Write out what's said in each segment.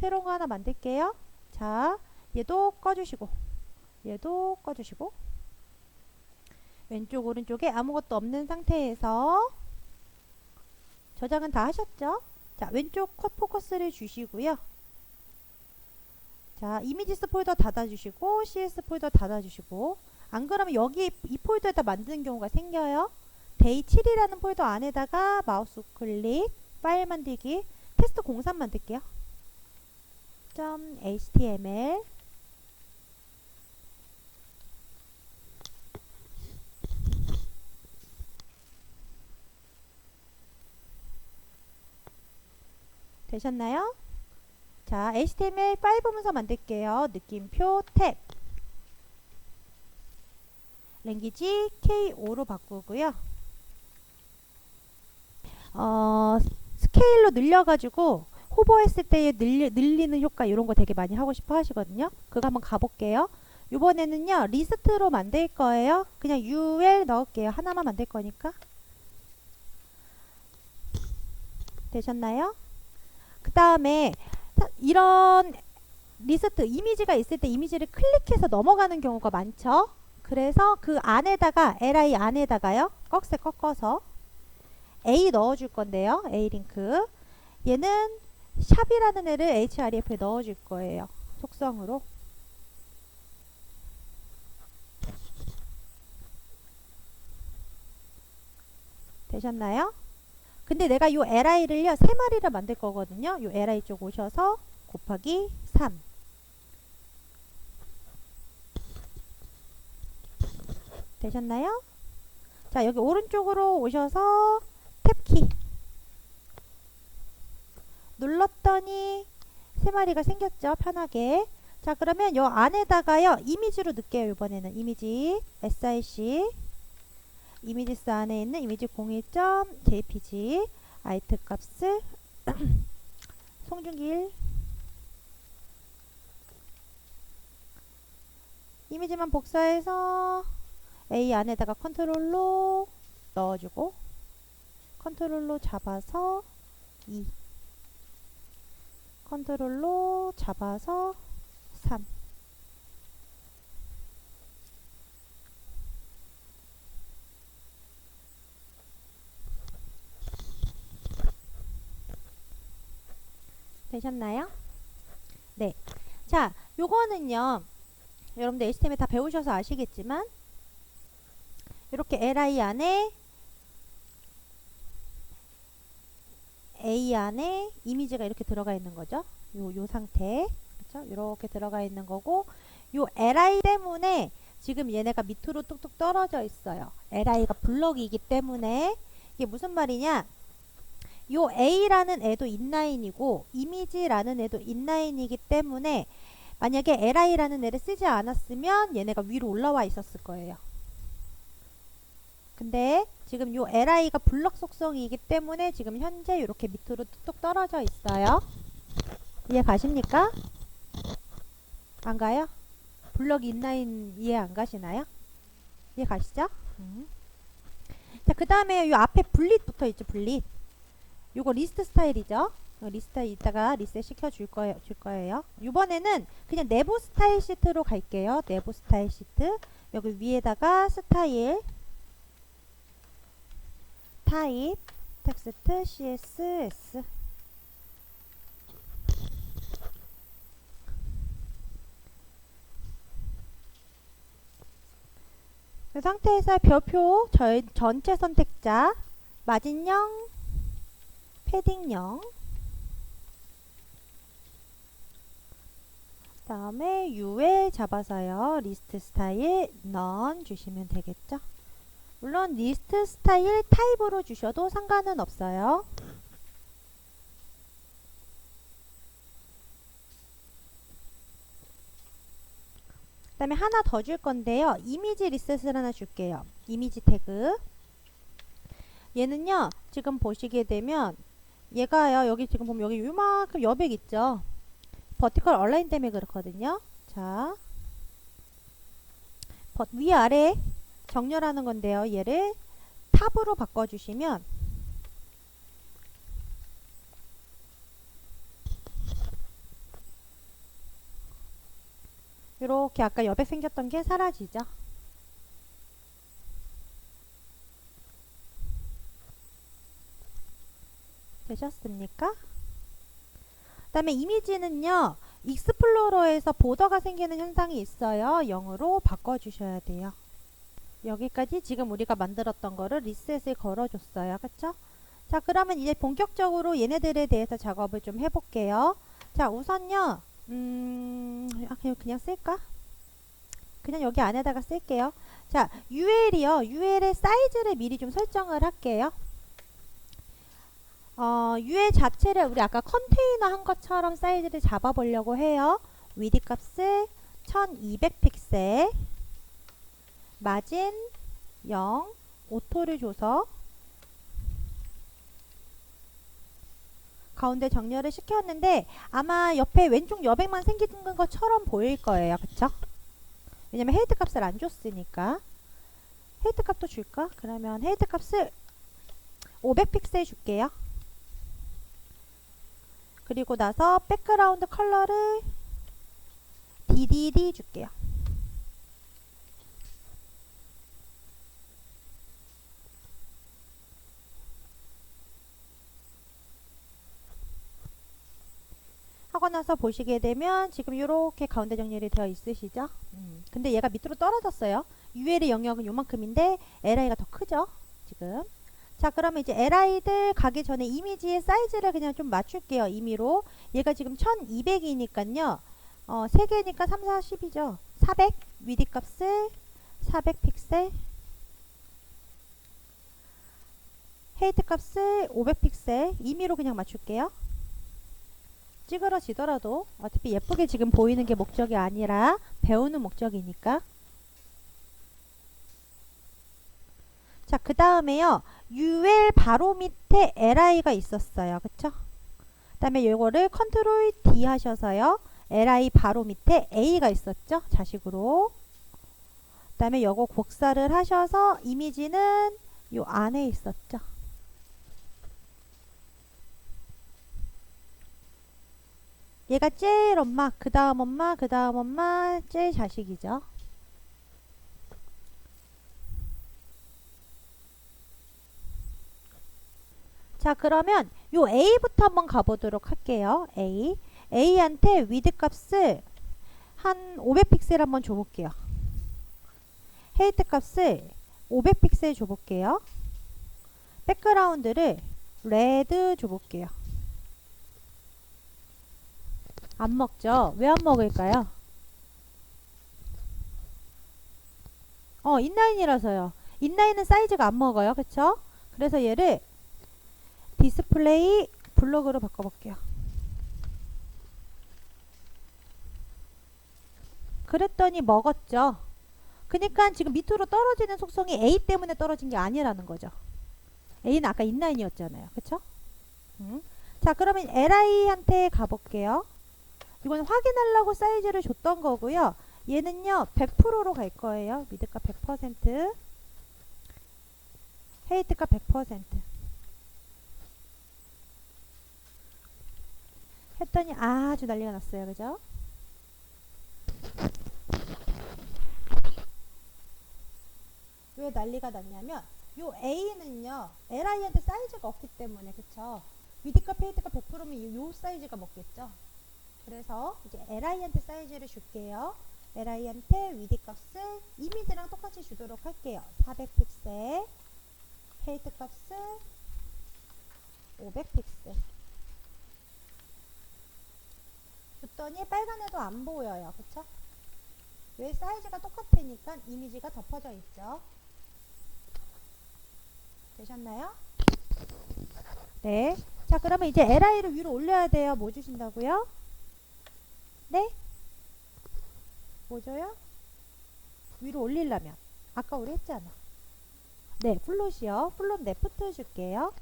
새로운 거 하나 만들게요. 자, 얘도 꺼주시고, 얘도 꺼주시고, 왼쪽 오른쪽에 아무것도 없는 상태에서 저장은 다 하셨죠? 자, 왼쪽 컷 포커스를 주시고요. 자, 이미지스 폴더 닫아주시고, CS 폴더 닫아주시고, 안 그러면 여기 이 폴더에다 만드는 경우가 생겨요. 데이 7이라는 폴더 안에다가 마우스 클릭, 파일 만들기, 테스트 03 만들게요. .html 되셨나요? 자, HTML 파일 보면서 만들게요. 느낌표 탭. 랭귀지 K5로 바꾸고요. 어, 스케일로 늘려가지고 호버했을 때 늘리, 늘리는 효과 이런 거 되게 많이 하고 싶어 하시거든요. 그거 한번 가볼게요. 이번에는요 리스트로 만들 거예요. 그냥 UL 넣을게요. 하나만 만들 거니까. 되셨나요? 그 다음에 이런 리스트 이미지가 있을 때 이미지를 클릭해서 넘어가는 경우가 많죠. 그래서 그 안에다가 li 안에다가요. 꺽쇠 꺾어서 a 넣어줄 건데요. a 링크 얘는 샵이라는 애를 href에 넣어줄 거예요. 속성으로. 되셨나요? 근데 내가 요 li를요 세 마리를 만들 거거든요. 요 li 쪽 오셔서 곱하기 3 되셨나요? 자 여기 오른쪽으로 오셔서 탭키 눌렀더니 세 마리가 생겼죠 편하게. 자 그러면 요 안에다가요 이미지로 넣을게요 이번에는. 이미지 sic 이미지스 안에 있는 이미지 01.jpg 아이트 값을 송중길. 이미지만 복사해서 A 안에다가 컨트롤로 넣어주고 컨트롤로 잡아서 2 컨트롤로 잡아서 3 되셨나요? 네. 자, 요거는요. 여러분들 HTML 다 배우셔서 아시겠지만 이렇게 li 안에 a 안에 이미지가 이렇게 들어가 있는 거죠. 요, 요 상태. 그렇죠? 이렇게 들어가 있는 거고 요 li 때문에 지금 얘네가 밑으로 뚝뚝 떨어져 있어요. li가 블럭이기 때문에 이게 무슨 말이냐? 요 A라는 애도 인라인이고 이미지라는 애도 인라인이기 때문에 만약에 li라는 애를 쓰지 않았으면 얘네가 위로 올라와 있었을 거예요. 근데 지금 요 li가 블럭 속성이기 때문에 지금 현재 이렇게 밑으로 뚝뚝 떨어져 있어요. 이해 가십니까? 안 가요? 블럭 인라인 이해 안 가시나요? 이해 가시죠? 음. 자, 그 다음에 요 앞에 분릿 붙어 있죠, 분릿. 요거 리스트 스타일이죠. 리스트 이따가 리셋 시켜 줄 거예요. 줄 거예요. 이번에는 그냥 내부 스타일 시트로 갈게요. 내부 스타일 시트. 여기 위에다가 스타일 타입 텍스트 CSS 그 상태에서 별표 절, 전체 선택자 마진형 패딩 0 다음에 U에 잡아서요. 리스트 스타일 넌 주시면 되겠죠 물론 리스트 스타일 타입으로 주셔도 상관은 없어요. 그 다음에 하나 더 줄 건데요. 이미지 리셋을 하나 줄게요. 이미지 태그. 얘는요 지금 보시게 되면 얘가요 여기 지금 보면 여기 요만큼 여백 있죠? 버티컬 얼라인 때문에 그렇거든요. 자 위아래 정렬하는 건데요 얘를 탑으로 바꿔주시면 이렇게 아까 여백 생겼던 게 사라지죠. 되셨습니까? 그 다음에 이미지는요. 익스플로러에서 보더가 생기는 현상이 있어요. 0으로 바꿔주셔야 돼요. 여기까지 지금 우리가 만들었던 거를 리셋을 걸어줬어요. 그쵸? 자 그러면 이제 본격적으로 얘네들에 대해서 작업을 좀 해볼게요. 자 우선요. 음, 아, 그냥, 그냥 쓸까? 그냥 여기 안에다가 쓸게요. 자, UL이요. UL의 사이즈를 미리 좀 설정을 할게요. 어, UL 자체를 우리 아까 컨테이너 한 것처럼 사이즈를 잡아보려고 해요. 위드 값을 1200 픽셀, 마진 0, 오토를 줘서 가운데 정렬을 시켰는데 아마 옆에 왼쪽 여백만 생기는 것처럼 보일 거예요. 그쵸? 왜냐면 헤이트 값을 안 줬으니까 헤이트 값도 줄까? 그러면 헤이트 값을 500픽셀 줄게요. 그리고 나서 백그라운드 컬러를 DDD 줄게요. 하고 나서 보시게 되면 지금 이렇게 가운데 정렬이 되어 있으시죠? 음, 근데 얘가 밑으로 떨어졌어요. UL의 영역은 요만큼인데 LI가 더 크죠? 지금. 자 그러면 이제 LI들 가기 전에 이미지의 사이즈를 그냥 좀 맞출게요. 임의로. 얘가 지금 1200이니까요. 어, 3개니까 3, 4, 10이죠. 400 위디 값을 400 픽셀 헤이트 값을 500 픽셀 임의로 그냥 맞출게요. 찌그러지더라도 어차피 예쁘게 지금 보이는 게 목적이 아니라 배우는 목적이니까. 자 그 다음에요. UL 바로 밑에 LI가 있었어요. 그쵸? 그 다음에 요거를 컨트롤 D 하셔서요. LI 바로 밑에 A가 있었죠? 자식으로. 그 다음에 요거 곡사를 하셔서 이미지는 요 안에 있었죠 얘가 제일 엄마, 그 다음 엄마, 그 다음 엄마, 제일 자식이죠. 자, 그러면 요 A부터 한번 가보도록 할게요. A. A한테 위드 값을 한 500픽셀 한번 줘볼게요. 헤이트 값을 500픽셀 줘볼게요. 백그라운드를 레드 줘볼게요. 안 먹죠? 왜 안 먹을까요? 어, 인라인이라서요. 인라인은 사이즈가 안 먹어요. 그쵸? 그래서 얘를 디스플레이 블록으로 바꿔볼게요. 그랬더니 먹었죠. 그니까 지금 밑으로 떨어지는 속성이 A 때문에 떨어진 게 아니라는 거죠. A는 아까 인라인이었잖아요. 그쵸? 음. 자, 그러면 LI한테 가볼게요. 이건 확인하려고 사이즈를 줬던 거고요. 얘는요 100%로 갈 거예요. 미드값 100% 헤이트값 100% 했더니 아주 난리가 났어요. 그죠? 왜 난리가 났냐면 요 A는요 LI한테 사이즈가 없기 때문에 그쵸? 위드값 헤이트값 100%면 요 사이즈가 먹겠죠? 그래서 이제 li한테 사이즈를 줄게요. li한테 위드 값을 이미지랑 똑같이 주도록 할게요. 400픽셀 헤이트 값을 500픽셀 줬더니 빨간 애도 안 보여요. 그쵸? 왜 사이즈가 똑같으니까 이미지가 덮어져 있죠. 되셨나요? 네. 자 그러면 이제 li를 위로 올려야 돼요. 뭐 주신다고요? 네? 뭐 줘요? 위로 올리려면 아까 우리 했잖아 네 플롯이요 플롯 레프트 줄게요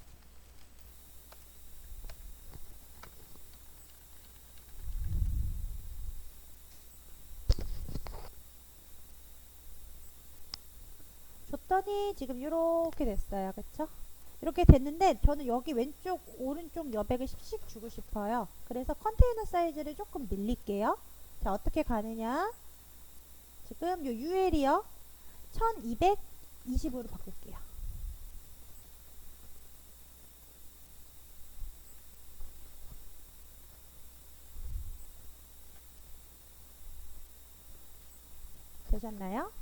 줬더니 지금 이렇게 됐어요 그쵸? 이렇게 됐는데 저는 여기 왼쪽 오른쪽 여백을 10씩 주고 싶어요 그래서 컨테이너 사이즈를 조금 늘릴게요 자 어떻게 가느냐 지금 요 UL이요. 1220으로 바꿀게요. 되셨나요?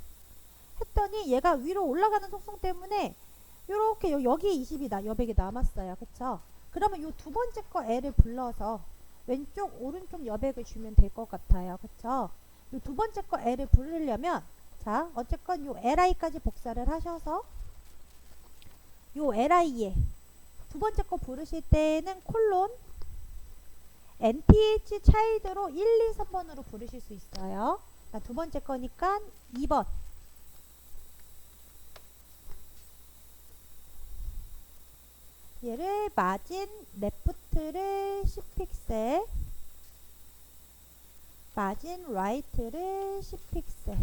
했더니 얘가 위로 올라가는 속성 때문에 요렇게 요- 여기에 20이 나, 여백이 남았어요. 그쵸? 그러면 요두 번째 거 L을 불러서 왼쪽 오른쪽 여백을 주면 될 것 같아요. 그쵸? 요두 번째 거 L을 부르려면 자 어쨌건 요 LI까지 복사를 하셔서 요 LI에 두 번째 거 부르실 때는 콜론 NTH 차일드로 1, 2, 3번으로 부르실 수 있어요. 자, 두 번째 거니까 2번 얘를 마진 레프트를 10픽셀 마진 라이트를 10픽셀.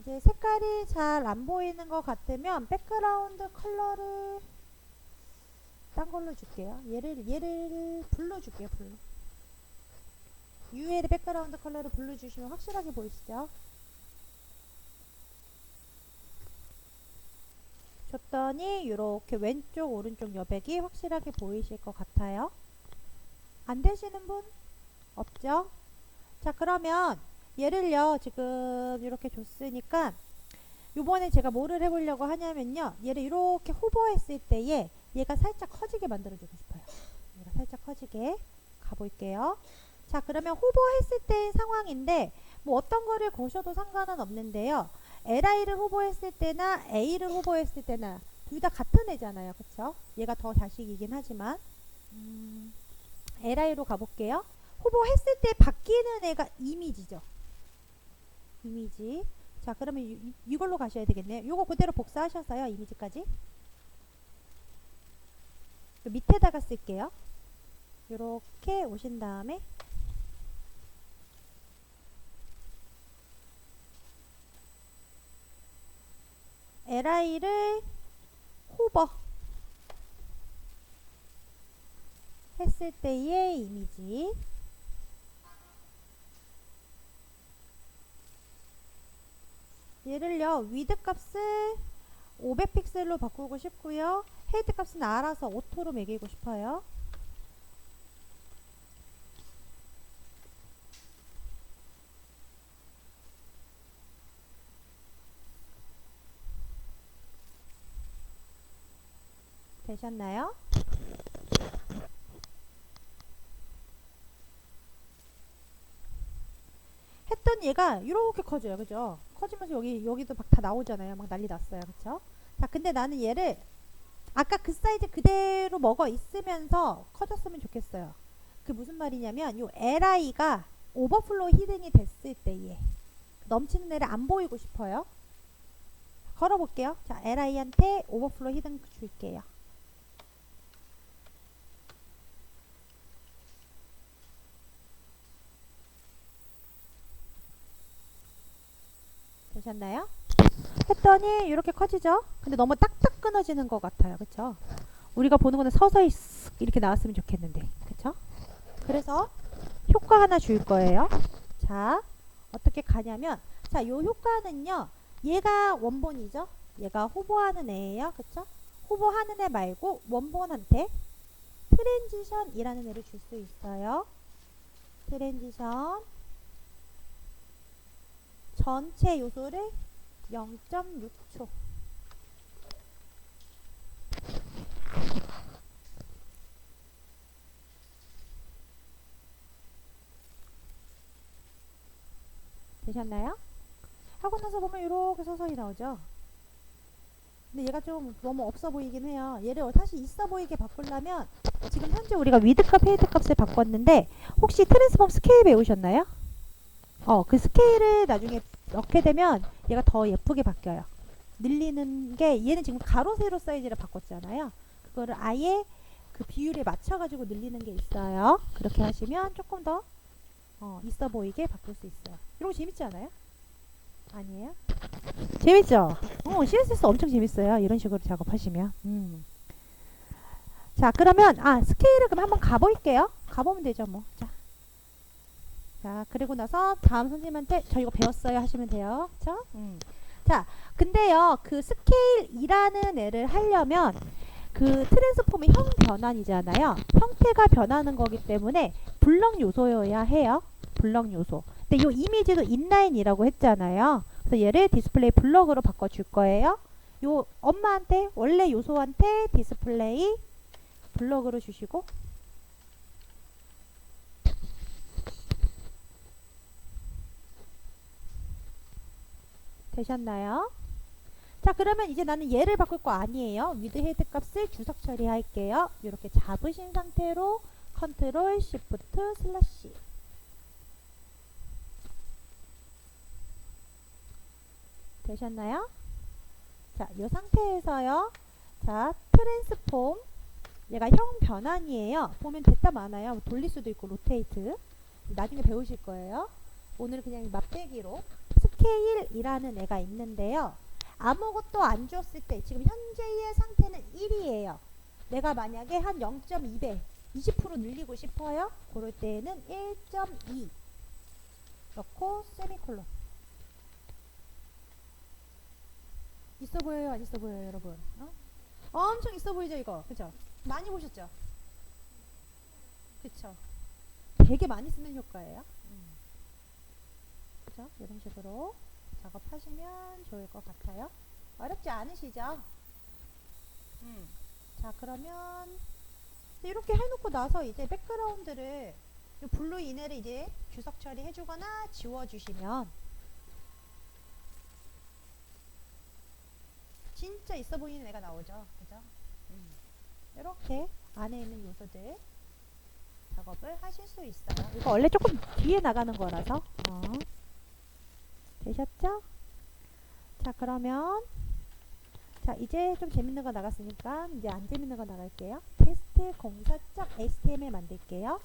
이제 색깔이 잘 안 보이는 것 같으면 백그라운드 컬러를 딴 걸로 줄게요. 얘를 얘를 블루 줄게요 블루. UL의 백그라운드 컬러를 블루 주시면 확실하게 보이시죠 줬더니 이렇게 왼쪽 오른쪽 여백이 확실하게 보이실 것 같아요. 안 되시는 분 없죠? 자 그러면 얘를요 지금 이렇게 줬으니까 요번에 제가 뭐를 해보려고 하냐면요 얘를 이렇게 호버했을 때에 얘가 살짝 커지게 만들어주고 싶어요. 얘가 살짝 커지게 가볼게요. 자 그러면 호버했을 때의 상황인데 뭐 어떤 거를 거셔도 상관은 없는데요. LI를 후보했을 때나 A를 후보했을 때나 둘 다 같은 애잖아요. 그쵸? 얘가 더 자식이긴 하지만 음, LI로 가볼게요. 후보했을 때 바뀌는 애가 이미지죠. 이미지. 자 그러면 이, 이- 이걸로 가셔야 되겠네요. 요거 그대로 복사하셔서요. 이미지까지. 요 밑에다가 쓸게요. 요렇게 오신 다음에 LI를 호버 했을 때의 이미지. 얘를요 위드 값을 500픽셀로 바꾸고 싶고요. 헤이트 값은 알아서 오토로 매기고 싶어요 되셨나요? 했던 얘가 이렇게 커져요. 그죠? 커지면서 여기 여기도 막 다 나오잖아요. 막 난리 났어요. 그쵸? 자, 근데 나는 얘를 아까 그 사이즈 그대로 먹어 있으면서 커졌으면 좋겠어요. 그 무슨 말이냐면 요 LI가 오버플로우 히든이 됐을 때에 넘치는 애를 안 보이고 싶어요. 걸어볼게요. 자, LI한테 오버플로우 히든 줄게요. 되셨나요? 했더니 이렇게 커지죠? 근데 너무 딱딱 끊어지는 것 같아요. 그쵸? 우리가 보는 거는 서서히 쓱 이렇게 나왔으면 좋겠는데. 그쵸? 그래서 효과 하나 줄 거예요. 자, 어떻게 가냐면, 자, 요 효과는요, 얘가 원본이죠? 얘가 호보하는 애예요. 그쵸? 호보하는 애 말고 원본한테 트랜지션이라는 애를 줄 수 있어요. 트랜지션 전체 요소를 0.6초 되셨나요? 하고 나서 보면 이렇게 서서히 나오죠. 근데 얘가 좀 너무 없어 보이긴 해요. 얘를 사실 있어 보이게 바꾸려면 지금 현재 우리가 위드값, 헤이드값을 바꿨는데 혹시 트랜스폼 스케일 배우셨나요? 어, 그 스케일을 나중에 넣게 되면 얘가 더 예쁘게 바뀌어요. 늘리는 게 얘는 지금 가로 세로 사이즈를 바꿨잖아요. 그거를 아예 그 비율에 맞춰가지고 늘리는 게 있어요. 그렇게 하시면 조금 더 어, 있어 보이게 바꿀 수 있어요. 이런 거 재밌지 않아요? 아니에요? 재밌죠? 어, CSS 엄청 재밌어요. 이런 식으로 작업하시면. 음. 자, 그러면 아 스케일을 그럼 한번 가볼게요. 가보면 되죠, 뭐. 자, 자 그리고 나서 다음 선생님한테 저 이거 배웠어요 하시면 돼요. 그렇죠? 음. 자, 근데요, 그 스케일이라는 애를 하려면 그 트랜스폼이 형 변환이잖아요. 형태가 변하는 거기 때문에 블럭 요소여야 해요. 블럭 요소. 근데 이 이미지도 인라인이라고 했잖아요. 그래서 얘를 디스플레이 블럭으로 바꿔 줄 거예요. 요 엄마한테 원래 요소한테 디스플레이 블럭으로 주시고 되셨나요? 자 그러면 이제 나는 얘를 바꿀 거 아니에요. 위드 헤드 값을 주석 처리할게요. 이렇게 잡으신 상태로 컨트롤 시프트 슬래시 되셨나요? 자, 이 상태에서요. 자, 트랜스폼 얘가 형 변환이에요. 보면 됐다 많아요. 돌릴 수도 있고 로테이트. 나중에 배우실 거예요. 오늘 그냥 맛배기로 스케일이라는 애가 있는데요. 아무것도 안 주었을 때 지금 현재의 상태는 1이에요. 내가 만약에 한 0.2배 20% 늘리고 싶어요. 그럴 때는 1.2 넣고 세미콜론 있어 보여요? 안 있어 보여요, 여러분? 어? 엄청 있어 보이죠, 이거? 그죠? 많이 보셨죠? 그쵸? 되게 많이 쓰는 효과예요. 음. 그죠? 이런 식으로 작업하시면 좋을 것 같아요. 어렵지 않으시죠? 음. 자, 그러면 이렇게 해놓고 나서 이제 백그라운드를 이 블루 이네를 이제 주석 처리해주거나 지워주시면 진짜 있어 보이는 애가 나오죠. 그죠? 음. 이렇게 안에 있는 요소들 작업을 하실 수 있어요. 이거 원래 조금 뒤에 나가는 거라서. 어. 되셨죠? 자, 그러면 자, 이제 좀 재밌는 거 나갔으니까 이제 안 재밌는 거 나갈게요. 테스트 공사적 HTML 만들게요.